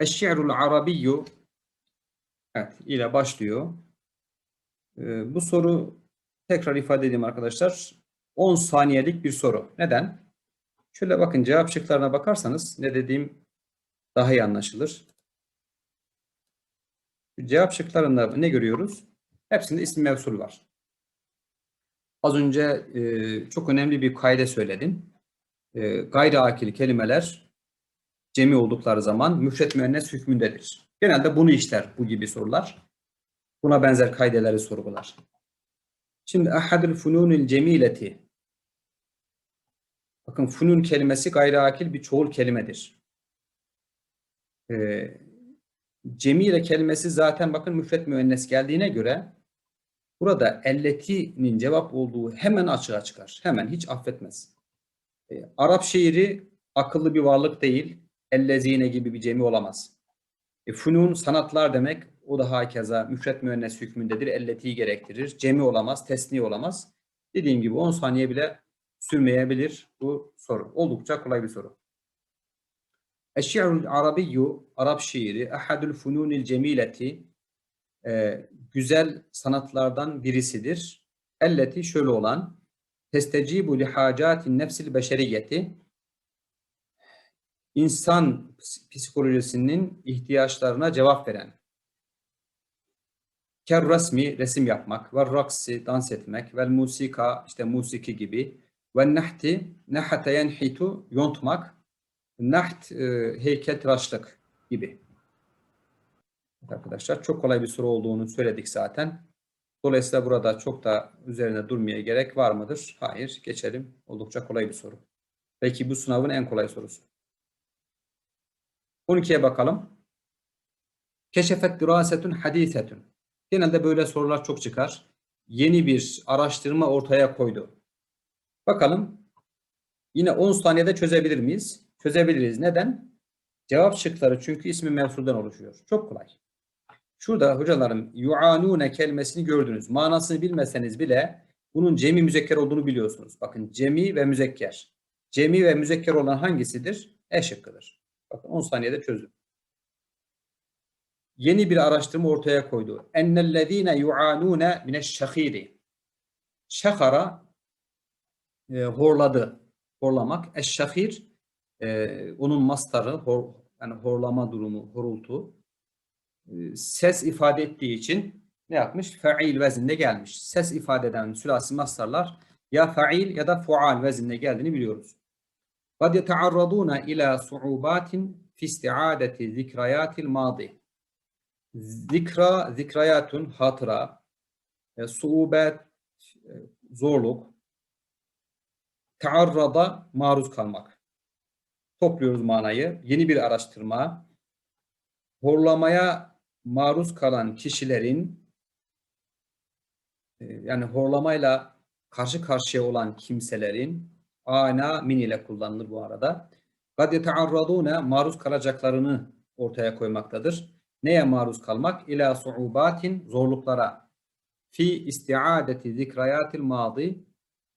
Eşşi'rul Arabiyyu evet, ile başlıyor. Ee, bu soru tekrar ifade edeyim arkadaşlar. 10 saniyelik bir soru. Neden? Şöyle bakın cevap şıklarına bakarsanız ne dediğim daha iyi anlaşılır. Cevap şıklarında ne görüyoruz? Hepsinde isim mevsul var. Az önce e, çok önemli bir kaide söyledim. E, gayri akil kelimeler cemi oldukları zaman müfret müennes hükmündedir. Genelde bunu işler bu gibi sorular. Buna benzer kaideleri sorgular. Şimdi ahadül fununil cemileti. Bakın funun kelimesi gayri akil bir çoğul kelimedir. Ee, cemile kelimesi zaten bakın müfret müennes geldiğine göre burada elletinin cevap olduğu hemen açığa çıkar. Hemen hiç affetmez. Ee, Arap şiiri akıllı bir varlık değil. Ellezine gibi bir cemi olamaz. E, funun sanatlar demek o da hakeza müfret müennes hükmündedir. Elletiyi gerektirir. Cemi olamaz, tesni olamaz. Dediğim gibi 10 saniye bile sürmeyebilir bu soru. Oldukça kolay bir soru. Eşşi'rul Arabiyyu, Arap şiiri, ahadül fununil cemileti, e, güzel sanatlardan birisidir. Elleti şöyle olan, testecibu li hacatin nefsil beşeriyeti, insan psikolojisinin ihtiyaçlarına cevap veren. Ker resmi resim yapmak, ve raksi dans etmek, vel musika işte musiki gibi, ve nahti nahate yenhitu yontmak, naht e, heykeltıraşlık gibi. Arkadaşlar çok kolay bir soru olduğunu söyledik zaten. Dolayısıyla burada çok da üzerine durmaya gerek var mıdır? Hayır. Geçelim. Oldukça kolay bir soru. Belki bu sınavın en kolay sorusu. 12'ye bakalım. Keşefet dirasetun hadisetun. Genelde böyle sorular çok çıkar. Yeni bir araştırma ortaya koydu. Bakalım. Yine 10 saniyede çözebilir miyiz? Çözebiliriz. Neden? Cevap şıkları çünkü ismi mevsuldan oluşuyor. Çok kolay. Şurada hocalarım yuanune kelimesini gördünüz. Manasını bilmeseniz bile bunun cemi müzekker olduğunu biliyorsunuz. Bakın cemi ve müzekker. Cemi ve müzekker olan hangisidir? E şıkkıdır. Bakın 10 saniyede çözdüm. Yeni bir araştırma ortaya koydu. Ennellezine yuanune mineşşehiri. Şehara e, horladı. Horlamak. Eşşehir e, onun mastarı hor, yani horlama durumu, horultu. E, ses ifade ettiği için ne yapmış? Fail vezinde gelmiş. Ses ifade eden sülasi mastarlar ya fail ya da fual vezinde geldiğini biliyoruz. قد يتعرضون إلى صعوبات في استعادة ذكريات الماضي. Zikra, zikrayatun, hatıra, e, suubet, e, zorluk, taarrada, maruz kalmak. Topluyoruz manayı. Yeni bir araştırma. Horlamaya maruz kalan kişilerin e, yani horlamayla karşı karşıya olan kimselerin ana min ile kullanılır bu arada. Kad yetearradune maruz kalacaklarını ortaya koymaktadır. Neye maruz kalmak? İla suubatin zorluklara. Fi istiadeti zikrayatil madi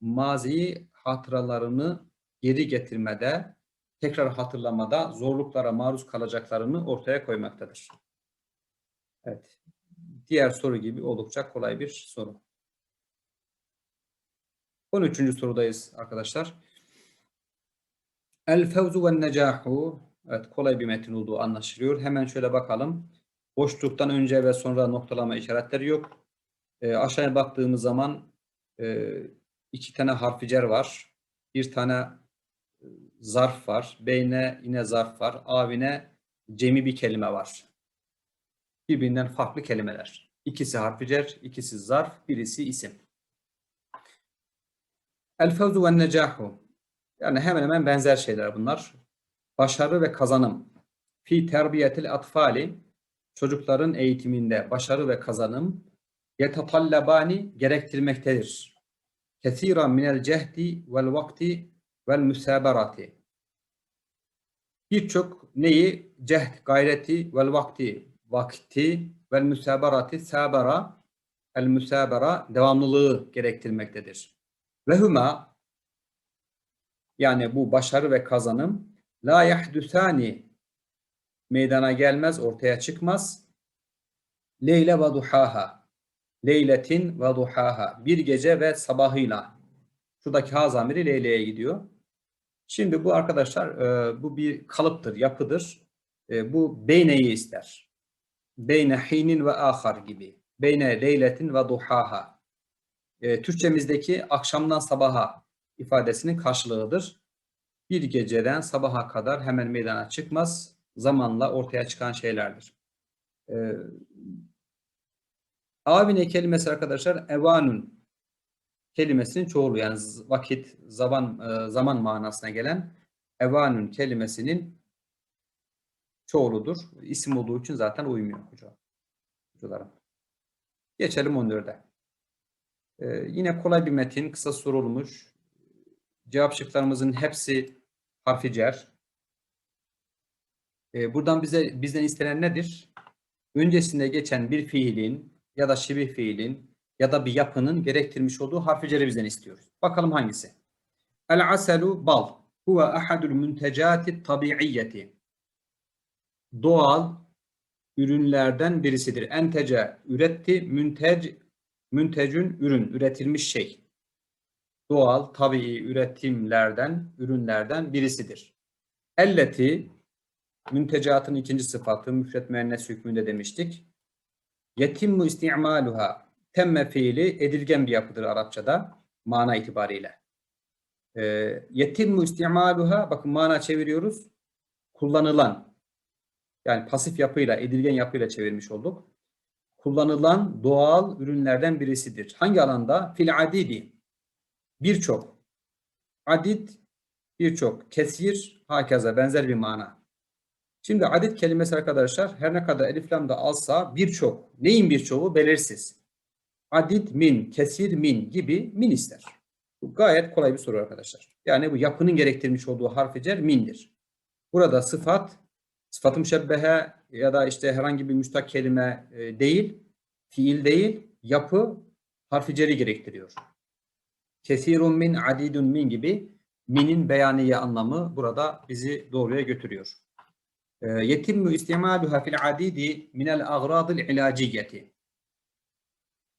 mazi hatıralarını geri getirmede, tekrar hatırlamada zorluklara maruz kalacaklarını ortaya koymaktadır. Evet. Diğer soru gibi oldukça kolay bir soru. 13. sorudayız arkadaşlar. El fevzu ve necahu. Evet kolay bir metin olduğu anlaşılıyor. Hemen şöyle bakalım. Boşluktan önce ve sonra noktalama işaretleri yok. E, aşağıya baktığımız zaman e, iki tane harficer var. Bir tane e, zarf var. Beyne yine zarf var. Avine cemi bir kelime var. Birbirinden farklı kelimeler. İkisi harficer, ikisi zarf, birisi isim. El fevzu ve necahu. Yani hemen hemen benzer şeyler bunlar. Başarı ve kazanım. Fi terbiyetil atfali. Çocukların eğitiminde başarı ve kazanım yetatallabani gerektirmektedir. Kethiran minel cehdi vel vakti vel müsaberati. Birçok neyi? Cehd, gayreti vel vakti, vakti vel müsaberati, sabara, el müsabera devamlılığı gerektirmektedir. Ve huma yani bu başarı ve kazanım la yahdusani meydana gelmez, ortaya çıkmaz. Leyle ve duhaha. Leyletin ve duhaha. Bir gece ve sabahıyla. Şuradaki ha zamiri leyleye gidiyor. Şimdi bu arkadaşlar e, bu bir kalıptır, yapıdır. E, bu beyneyi ister. Beyne hinin ve ahar gibi. Beyne leyletin ve duhaha. E, Türkçemizdeki akşamdan sabaha ifadesinin karşılığıdır. Bir geceden sabaha kadar hemen meydana çıkmaz. Zamanla ortaya çıkan şeylerdir. E, Avine kelimesi arkadaşlar evanun kelimesinin çoğulu yani vakit, zaman e, zaman manasına gelen evanun kelimesinin çoğuludur. İsim olduğu için zaten uymuyor hocam. Hocalarım. Geçelim 14'e. Ee, yine kolay bir metin, kısa sorulmuş. Cevap şıklarımızın hepsi harfi cer. Ee, buradan bize bizden istenen nedir? Öncesinde geçen bir fiilin ya da şibih fiilin ya da bir yapının gerektirmiş olduğu harfi ceri bizden istiyoruz. Bakalım hangisi? El aselu bal. Huve ahadul müntecati tabi'iyyeti. Doğal ürünlerden birisidir. Entece üretti, müntec müntecün ürün, üretilmiş şey. Doğal, tabii üretimlerden, ürünlerden birisidir. Elleti müntecatın ikinci sıfatı müfret müennes hükmünde demiştik. Yetimmu isti'maluha temme fiili edilgen bir yapıdır Arapçada mana itibariyle. Ee, yetimmu isti'maluha bakın mana çeviriyoruz. Kullanılan yani pasif yapıyla edilgen yapıyla çevirmiş olduk. Kullanılan doğal ürünlerden birisidir. Hangi alanda? Fil adidi. Birçok. Adid birçok. Kesir hakeza benzer bir mana. Şimdi adet kelimesi arkadaşlar her ne kadar elif lam alsa birçok. Neyin birçoğu belirsiz. Adid min, kesir min gibi min ister. Bu gayet kolay bir soru arkadaşlar. Yani bu yapının gerektirmiş olduğu harfi cer mindir. Burada sıfat, sıfat-ı müşebbehe ya da işte herhangi bir müstak kelime e, değil, fiil değil, yapı harfi ceri gerektiriyor. Kesirun min, adidun min gibi minin beyaniye anlamı burada bizi doğruya götürüyor. Yetimmu istimaluha fil adidi minel agradil ilaciyeti.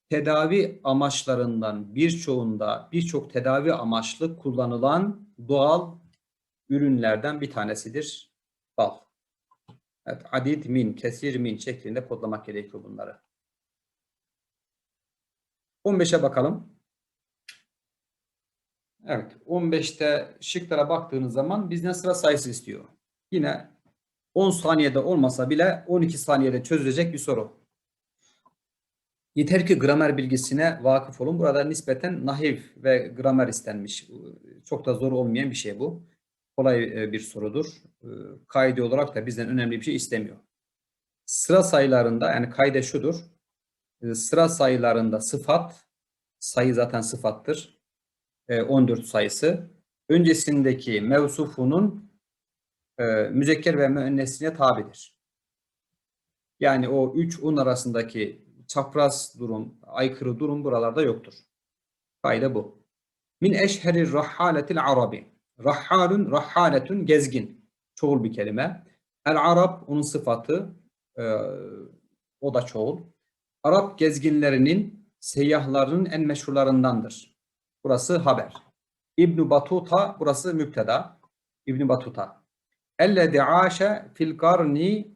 Tedavi amaçlarından birçoğunda birçok tedavi amaçlı kullanılan doğal ürünlerden bir tanesidir bal. Evet, adid min, kesir min şeklinde kodlamak gerekiyor bunları. 15'e bakalım. Evet, 15'te şıklara baktığınız zaman bizden sıra sayısı istiyor. Yine 10 saniyede olmasa bile 12 saniyede çözülecek bir soru. Yeter ki gramer bilgisine vakıf olun. Burada nispeten nahiv ve gramer istenmiş. Çok da zor olmayan bir şey bu. Kolay e, bir sorudur. E, Kaide olarak da bizden önemli bir şey istemiyor. Sıra sayılarında yani kaide şudur. E, Sıra sayılarında sıfat, sayı zaten sıfattır. 14 sayısı. Öncesindeki mevsufunun müzekker ve müennesine tabidir. Yani o 3 un arasındaki çapraz durum, aykırı durum buralarda yoktur. Kayda bu. Min eşherir rahhaletil arabi. Rahhalun, rahhaletun gezgin. Çoğul bir kelime. El Arap onun sıfatı. E, o da çoğul. Arap gezginlerinin, seyyahlarının en meşhurlarındandır. Burası haber. İbn Batuta burası müpteda. İbn Batuta. Ellezî âşe fil karni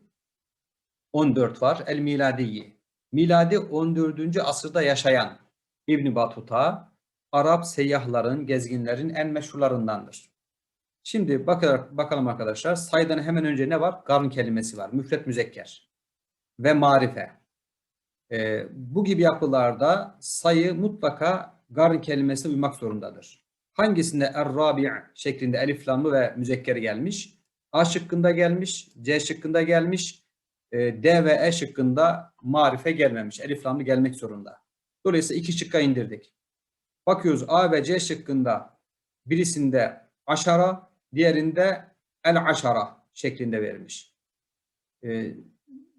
14 var. El miladiyi. Miladi 14. asırda yaşayan İbn Batuta Arap seyyahların, gezginlerin en meşhurlarındandır. Şimdi bakarak, bakalım arkadaşlar. Sayıdan hemen önce ne var? Garn kelimesi var. Müfret müzekker. Ve marife. Ee, bu gibi yapılarda sayı mutlaka garn kelimesine uymak zorundadır. Hangisinde er-rabi' şeklinde elif lamlı ve müzekker gelmiş? A şıkkında gelmiş, C şıkkında gelmiş, e, D ve E şıkkında marife gelmemiş. Elif lamlı gelmek zorunda. Dolayısıyla iki şıkka indirdik. Bakıyoruz A ve C şıkkında birisinde aşara, diğerinde el aşara şeklinde verilmiş. E,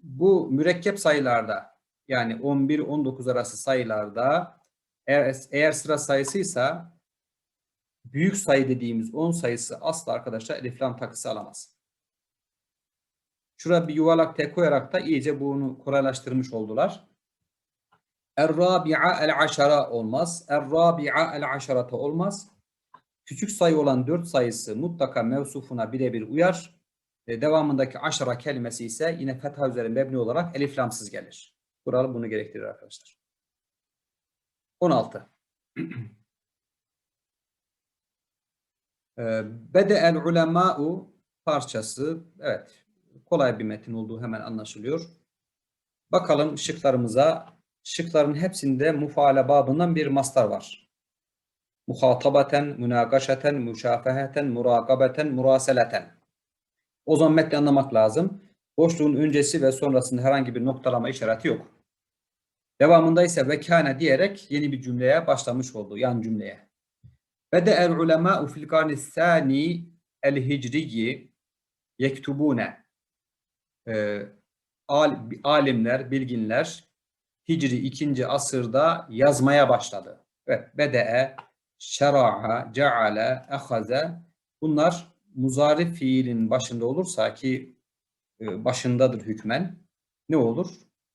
bu mürekkep sayılarda yani 11-19 arası sayılarda eğer, eğer sıra sayısıysa büyük sayı dediğimiz 10 sayısı asla arkadaşlar elif lam takısı alamaz. Şuraya bir yuvarlak T koyarak da iyice bunu kolaylaştırmış oldular. Er-rabi'a el-aşara olmaz. Er-rabi'a el-aşarata olmaz. Küçük sayı olan 4 sayısı mutlaka mevsufuna birebir uyar. E, devamındaki aşara kelimesi ise yine fetha üzerine mebni olarak elif lamsız gelir. Kural bunu gerektirir arkadaşlar. 16. Bede'el ulema'u parçası. Evet. Kolay bir metin olduğu hemen anlaşılıyor. Bakalım şıklarımıza. Şıkların hepsinde mufaale babından bir mastar var. Muhatabaten, münagaşaten, müşafeheten, murakabeten, muraseleten. O zaman metni anlamak lazım. Boşluğun öncesi ve sonrasında herhangi bir noktalama işareti yok. Devamında ise vekâne diyerek yeni bir cümleye başlamış oldu. Yan cümleye. Bede el ulemâ'u fil karni sâni el hicriyi yektubune. Ee, al, alimler, bilginler Hicri 2. asırda yazmaya başladı. Evet, bede'e, şera'a, ceale, ehaze bunlar muzari fiilin başında olursa ki e, başındadır hükmen ne olur?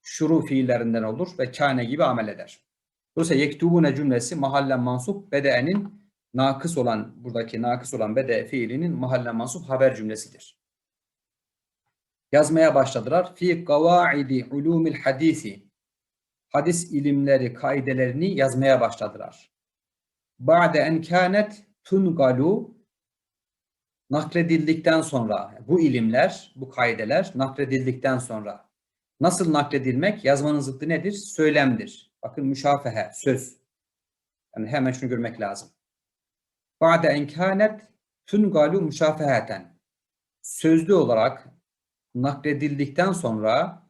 Şuru fiillerinden olur ve kâne gibi amel eder. Dolayısıyla yektubune cümlesi mahallen mansup bede'enin nakıs olan buradaki nakıs olan bede fiilinin mahallen mansup haber cümlesidir. Yazmaya başladılar. Fi kavaidi ulumil hadisi hadis ilimleri kaidelerini yazmaya başladılar. Ba'de en kânet tungalu nakledildikten sonra bu ilimler, bu kaideler nakledildikten sonra nasıl nakledilmek? Yazmanın zıttı nedir? Söylemdir. Bakın müşafehe, söz. Yani hemen şunu görmek lazım. Ba'de en kânet tungalu müşafeheten. Sözlü olarak nakledildikten sonra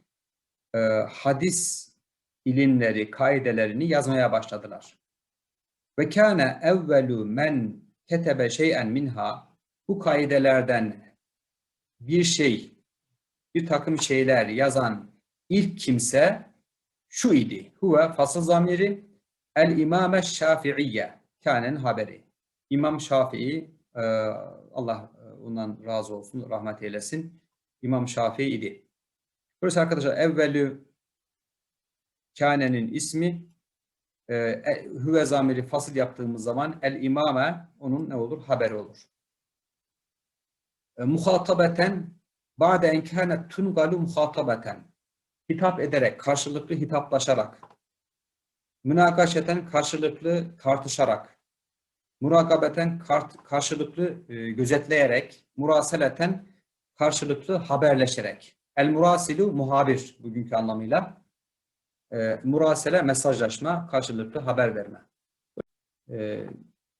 e, hadis ilimleri, kaidelerini yazmaya başladılar. Ve kâne evvelu men ketebe şey'en minha bu kaidelerden bir şey, bir takım şeyler yazan ilk kimse şu idi. Huve fasıl zamiri el imame şafi'iyye kânen haberi. İmam Şafii e, Allah ondan razı olsun, rahmet eylesin. İmam Şafii idi. Burası arkadaşlar evvelü Kâne'nin ismi e, e, hüve zamiri fasıl yaptığımız zaman el imame onun ne olur? Haberi olur. E, muhatabeten ba'de en kânet tungalu muhatabeten hitap ederek, karşılıklı hitaplaşarak münakaşeten karşılıklı tartışarak murakabeten kart, karşılıklı e, gözetleyerek muraseleten karşılıklı haberleşerek el murasilu muhabir bugünkü anlamıyla e, murasele mesajlaşma, karşılıklı haber verme. E,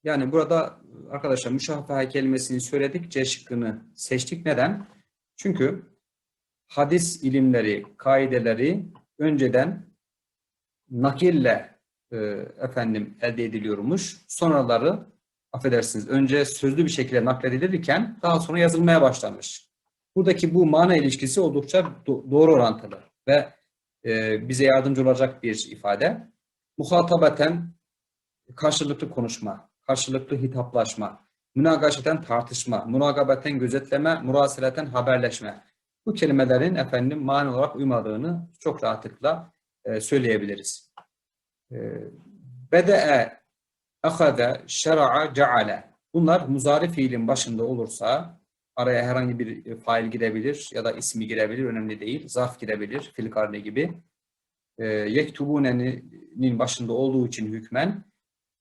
yani burada arkadaşlar müşafeha kelimesini söyledik, C şıkkını seçtik. Neden? Çünkü hadis ilimleri, kaideleri önceden nakille e, efendim elde ediliyormuş. Sonraları affedersiniz önce sözlü bir şekilde nakledilirken daha sonra yazılmaya başlanmış. Buradaki bu mana ilişkisi oldukça do doğru orantılı ve e, bize yardımcı olacak bir ifade. Muhatabeten karşılıklı konuşma, karşılıklı hitaplaşma, münagaşeten tartışma, muragabeten gözetleme, muraseleten haberleşme. Bu kelimelerin efendim mani olarak uymadığını çok rahatlıkla e, söyleyebiliriz. E, Bede'e, akade, şera'a, ceale. Bunlar muzari fiilin başında olursa Araya herhangi bir e, fail girebilir ya da ismi girebilir. Önemli değil. Zarf girebilir. Fil karne gibi. E, Yektubune'nin başında olduğu için hükmen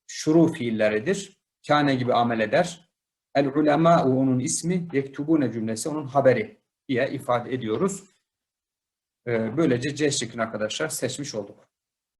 şuru fiilleridir. Kâne gibi amel eder. El ulema onun ismi, yektubune cümlesi onun haberi diye ifade ediyoruz. E, böylece C şıkkını arkadaşlar seçmiş olduk.